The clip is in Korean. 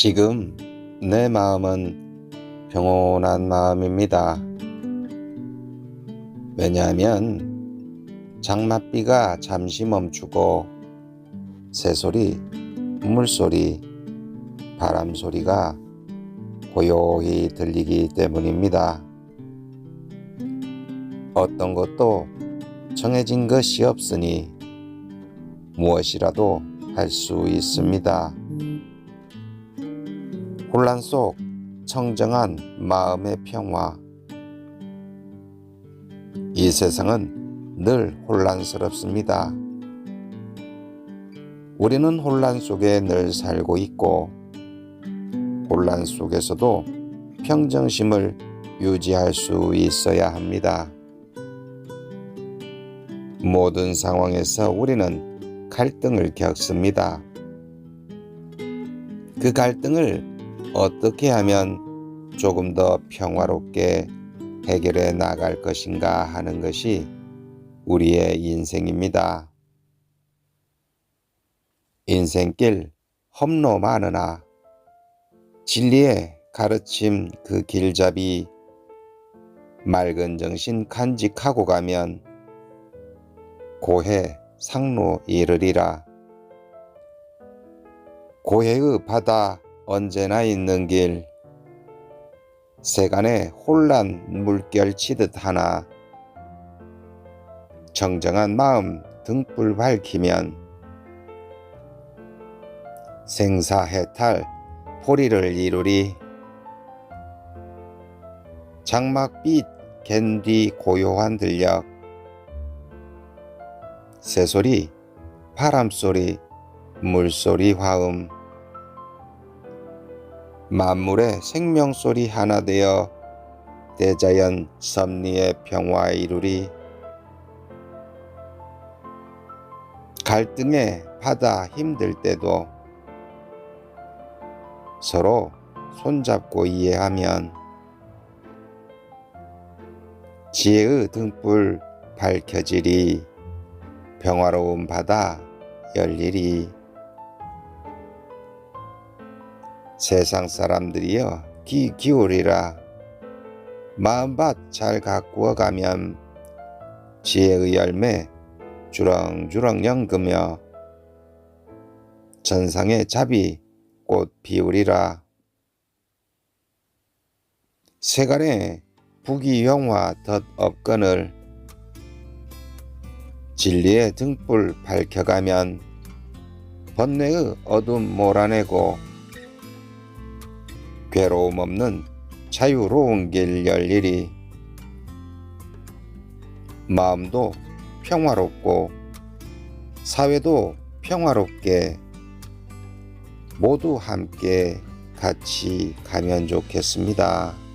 지금 내 마음은 평온한 마음입니다. 왜냐하면 장맛비가 잠시 멈추고 새소리, 물소리, 바람소리가 고요히 들리기 때문입니다. 어떤 것도 정해진 것이 없으니 무엇이라도 할 수 있습니다. 혼란 속 청정한 마음의 평화. 이 세상은 늘 혼란스럽습니다. 우리는 혼란 속에 늘 살고 있고, 혼란 속에서도 평정심을 유지할 수 있어야 합니다. 모든 상황에서 우리는 갈등을 겪습니다. 그 갈등을 어떻게 하면 조금 더 평화롭게 해결해 나갈 것인가 하는 것이 우리의 인생입니다. 인생길 험로 많으나 진리의 가르침 그 길잡이 맑은 정신 간직하고 가면 고해 상로 이르리라. 고해의 바다 언제나 있는 길. 세간의 혼란 물결 치듯 하나. 정정한 마음 등불 밝히면 생사해탈 포리를 이루리. 장막빛 갠뒤 고요한 들녘. 새소리 바람소리 물소리 화음 만물의 생명소리 하나 되어 대자연 섭리의 평화 이루리. 갈등의 바다 힘들 때도 서로 손잡고 이해하면 지혜의 등불 밝혀지리. 평화로운 바다 열리리 세상 사람들이여 귀 기울이라. 마음밭 잘 가꾸어 가면 지혜의 열매 주렁주렁 연그며 전상의 잡이 꽃 피우리라. 세간의 부귀영화 덧 없거늘. 진리의 등불 밝혀가면 번뇌의 어둠 몰아내고 괴로움 없는 자유로운 길 열리리 마음도 평화롭고 사회도 평화롭게 모두 함께 같이 가면 좋겠습니다.